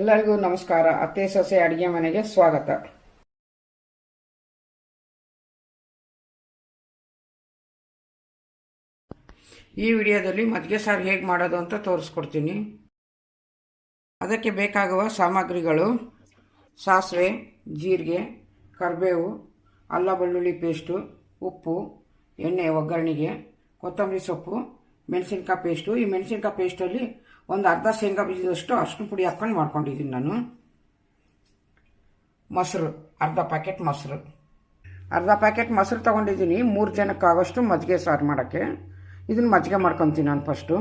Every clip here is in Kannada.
ಎಲ್ಲರಿಗೂ ನಮಸ್ಕಾರ. ಅತ್ತೆ, ಸೊಸೆ, ಅಡಿಗೆ ಮನೆಗೆ ಸ್ವಾಗತ. ಈ ವಿಡಿಯೋದಲ್ಲಿ ಮಜ್ಜಿಗೆ ಸಾರು ಹೇಗೆ ಮಾಡೋದು ಅಂತ ತೋರಿಸ್ಕೊಡ್ತೀನಿ. ಅದಕ್ಕೆ ಬೇಕಾಗುವ ಸಾಮಗ್ರಿಗಳು ಸಾಸಿವೆ, ಜೀರಿಗೆ, ಕರಿಬೇವು, ಅಲ್ಲ ಬೆಳ್ಳುಳ್ಳಿ ಪೇಸ್ಟು, ಉಪ್ಪು, ಎಣ್ಣೆ, ಒಗ್ಗರಣೆಗೆ, ಕೊತ್ತಂಬರಿ ಸೊಪ್ಪು ಮೆಣಸಿನ್ಕಾಯಿ ಪೇಸ್ಟು ಈ ಮೆಣಸಿನ್ಕಾಯಿ ಪೇಸ್ಟಲ್ಲಿ ಒಂದು ಅರ್ಧ ಶೇಂಗಾ ಬೀಜದಷ್ಟು ಅಷ್ಟು ಪುಡಿ ಹಾಕ್ಕೊಂಡು ಮಾಡ್ಕೊಂಡಿದ್ದೀನಿ ನಾನು. ಮೊಸರು, ಅರ್ಧ ಪ್ಯಾಕೆಟ್ ಮೊಸರು. ಅರ್ಧ ಪ್ಯಾಕೆಟ್ ಮೊಸರು ತೊಗೊಂಡಿದ್ದೀನಿ. ಮೂರು ಜನಕ್ಕಾಗೋಷ್ಟು ಮಜ್ಜಿಗೆ ಸಾರು ಮಾಡೋಕ್ಕೆ. ಇದನ್ನು ಮಜ್ಜಿಗೆ ಮಾಡ್ಕೊತೀನಿ ನಾನು ಫಸ್ಟು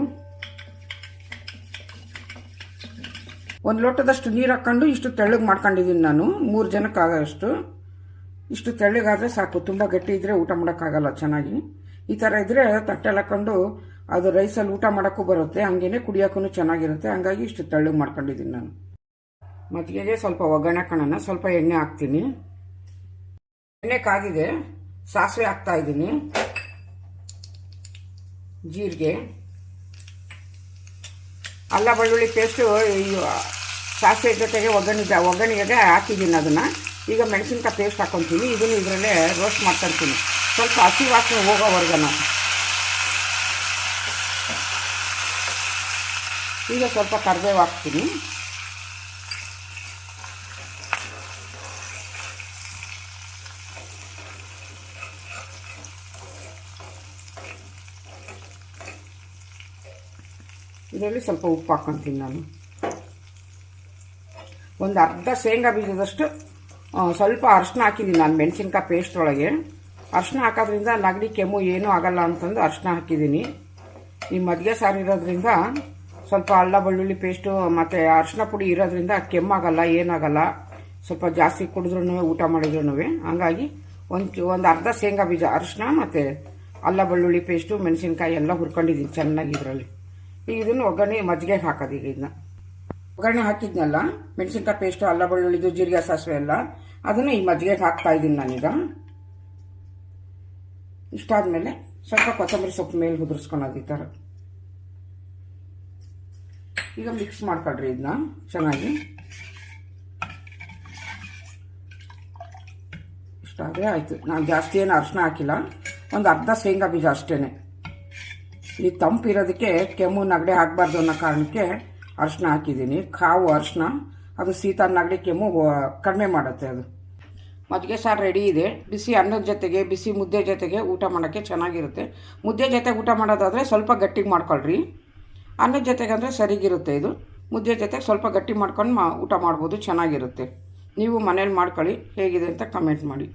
ಒಂದು ಲೋಟದಷ್ಟು ನೀರು ಹಾಕ್ಕೊಂಡು ಇಷ್ಟು ತೆಳ್ಳಗೆ ಮಾಡ್ಕೊಂಡಿದ್ದೀನಿ ನಾನು. ಮೂರು ಜನಕ್ಕಾಗೋಷ್ಟು ಇಷ್ಟು ತೆಳ್ಳಗಾದರೆ ಸಾಕು. ತುಂಬ ಗಟ್ಟಿ ಇದ್ದರೆ ಊಟ ಮಾಡೋಕ್ಕಾಗಲ್ಲ ಚೆನ್ನಾಗಿ. ಈ ಥರ ಇದ್ದರೆ ತಟ್ಟೆಲ್ಲ ಹಾಕ್ಕೊಂಡು ಅದು ರೈಸಲ್ಲಿ ಊಟ ಮಾಡೋಕ್ಕೂ ಬರುತ್ತೆ, ಹಂಗೇನೆ ಕುಡಿಯೋಕ್ಕೂ ಚೆನ್ನಾಗಿರುತ್ತೆ. ಹಂಗಾಗಿ ಇಷ್ಟು ತಳ್ಳಗೆ ಮಾಡ್ಕೊಂಡಿದ್ದೀನಿ ನಾನು. ಮಜ್ಜಿಗೆಗೆ ಸ್ವಲ್ಪ ಒಗ್ಗರಣೆ ಕಣನ ಸ್ವಲ್ಪ ಎಣ್ಣೆ ಹಾಕ್ತೀನಿ. ಎಣ್ಣೆ ಕಾದಿದೆ ಸಾಸಿವೆ ಹಾಕ್ತಾ ಇದ್ದೀನಿ. ಜೀರಿಗೆ. ಅಲ್ಲ ಬೆಳ್ಳುಳ್ಳಿ ಪೇಸ್ಟು ಸಾಸಿವೆ ಜೊತೆಗೆ ಒಗ್ಗರಣೆ ಒಗ್ಗರಣೆಗೆ ಹಾಕಿದ್ದೀನಿ ಅದನ್ನು. ಈಗ ಮೆಣಸಿನ್ಕಾಯಿ ಪೇಸ್ಟ್ ಹಾಕೊತೀನಿ. ಇದನ್ನು ಇದರಲ್ಲೇ ರೋಸ್ಟ್ ಮಾಡ್ಕೊಳ್ತೀನಿ ಸ್ವಲ್ಪ ಹಸಿ ವಾಸನೆ ಹೋಗೋವರೆಗನ. ಈಗ ಸ್ವಲ್ಪ ಕರಿಬೇವು ಹಾಕ್ತೀನಿ. ಇದರಲ್ಲಿ ಸ್ವಲ್ಪ ಉಪ್ಪು ಹಾಕ್ಕೊತೀನಿ ನಾನು. ಒಂದು ಅರ್ಧ ಶೇಂಗಾ ಬೀಜದಷ್ಟು ಸ್ವಲ್ಪ ಅರ್ಶಿನ ಹಾಕಿದ್ದೀನಿ ನಾನು ಮೆಣಸಿನ್ಕಾಯಿ ಪೇಸ್ಟ್ ಒಳಗೆ. ಅರ್ಶಿನ ಹಾಕೋದ್ರಿಂದ ನಗಡಿ ಕೆಮ್ಮು ಏನೂ ಆಗಲ್ಲ ಅಂತಂದು ಅರ್ಶಿನ ಹಾಕಿದ್ದೀನಿ. ಈ ಮದ್ಗೆ ಸಾರು ಇರೋದ್ರಿಂದ ಸ್ವಲ್ಪ ಅಲ್ಲ ಬೆಳ್ಳುಳ್ಳಿ ಪೇಸ್ಟು ಮತ್ತು ಅರಿಶಿನ ಪುಡಿ ಇರೋದ್ರಿಂದ ಕೆಮ್ಮಾಗಲ್ಲ, ಏನಾಗಲ್ಲ. ಸ್ವಲ್ಪ ಜಾಸ್ತಿ ಕುಡಿದ್ರೂ ಊಟ ಮಾಡಿದ್ರು ಹಂಗಾಗಿ ಒಂದು ಒಂದು ಅರ್ಧ ಶೇಂಗಾ ಬೀಜ, ಅರಿಶಿನ ಮತ್ತು ಅಲ್ಲ ಬೆಳ್ಳುಳ್ಳಿ ಪೇಸ್ಟು ಮೆಣಸಿನ್ಕಾಯಿ ಎಲ್ಲ ಹುರ್ಕೊಂಡಿದ್ದೀನಿ ಚೆನ್ನಾಗಿ ಇದರಲ್ಲಿ. ಈಗ ಇದನ್ನು ಒಗ್ಗರಣೆ ಮಜ್ಜಿಗೆಗೆ ಹಾಕೋದು ಈಗ ಇದನ್ನ. ಒಗ್ಗರಣೆ ಹಾಕಿದ್ನಲ್ಲ, ಮೆಣಸಿನ್ಕಾಯಿ ಪೇಸ್ಟು ಅಲ್ಲ ಬೆಳ್ಳುಳ್ಳಿದು, ಜೀರಿಗೆ, ಸಾಸಿವೆ ಎಲ್ಲ, ಅದನ್ನು ಈ ಮಜ್ಜಿಗೆಗೆ ಹಾಕ್ತಾ ಇದ್ದೀನಿ ನಾನೀಗ. ಇಷ್ಟಾದ್ಮೇಲೆ ಸ್ವಲ್ಪ ಕೊತ್ತಂಬರಿ ಸೊಪ್ಪು ಮೇಲೆ ಉದುರಿಸ್ಕೊಳೋದು ಈ ಥರ. ಈಗ ಮಿಕ್ಸ್ ಮಾಡ್ಕೊಳ್ರಿ ಇದನ್ನ ಚೆನ್ನಾಗಿ. ಇಷ್ಟಾದರೆ ಆಯಿತು. ನಾನು ಜಾಸ್ತಿ ಏನು ಅರ್ಶಿನ ಹಾಕಿಲ್ಲ. ಒಂದು ಅರ್ಧ ಶೇಂಗಾ ಬೀಜ ಅಷ್ಟೇ ಈ ತಂಪು ಇರೋದಕ್ಕೆ ಕೆಮ್ಮು ನಗಡೆ ಹಾಕಬಾರ್ದು ಅನ್ನೋ ಕಾರಣಕ್ಕೆ ಅರ್ಶಿನ ಹಾಕಿದ್ದೀನಿ. ಕಾವು ಅರ್ಶಿನ ಅದು ಶೀತ ನಗಡೆ ಕೆಮ್ಮು ಕಡಿಮೆ ಮಾಡುತ್ತೆ ಅದು. ಮಜ್ಜಿಗೆ ಸಾರು ರೆಡಿ ಇದೆ. ಬಿಸಿ ಅನ್ನದ ಜೊತೆಗೆ, ಬಿಸಿ ಮುದ್ದೆ ಜೊತೆಗೆ ಊಟ ಮಾಡೋಕ್ಕೆ ಚೆನ್ನಾಗಿರುತ್ತೆ. ಮುದ್ದೆ ಜೊತೆಗೆ ಊಟ ಮಾಡೋದಾದರೆ ಸ್ವಲ್ಪ ಗಟ್ಟಿಗೆ ಮಾಡ್ಕೊಳ್ರಿ. ಅನ್ನದ ಜೊತೆಗೆ ಅಂದರೆ ಸರಿಗಿರುತ್ತೆ ಇದು. ಮುದ್ದೆ ಜೊತೆಗೆ ಸ್ವಲ್ಪ ಗಟ್ಟಿ ಮಾಡ್ಕೊಂಡು ಮಾ ಊಟ ಮಾಡ್ಬೋದು, ಚೆನ್ನಾಗಿರುತ್ತೆ. ನೀವು ಮನೇಲಿ ಮಾಡ್ಕೊಳ್ಳಿ, ಹೇಗಿದೆ ಅಂತ ಕಮೆಂಟ್ ಮಾಡಿ.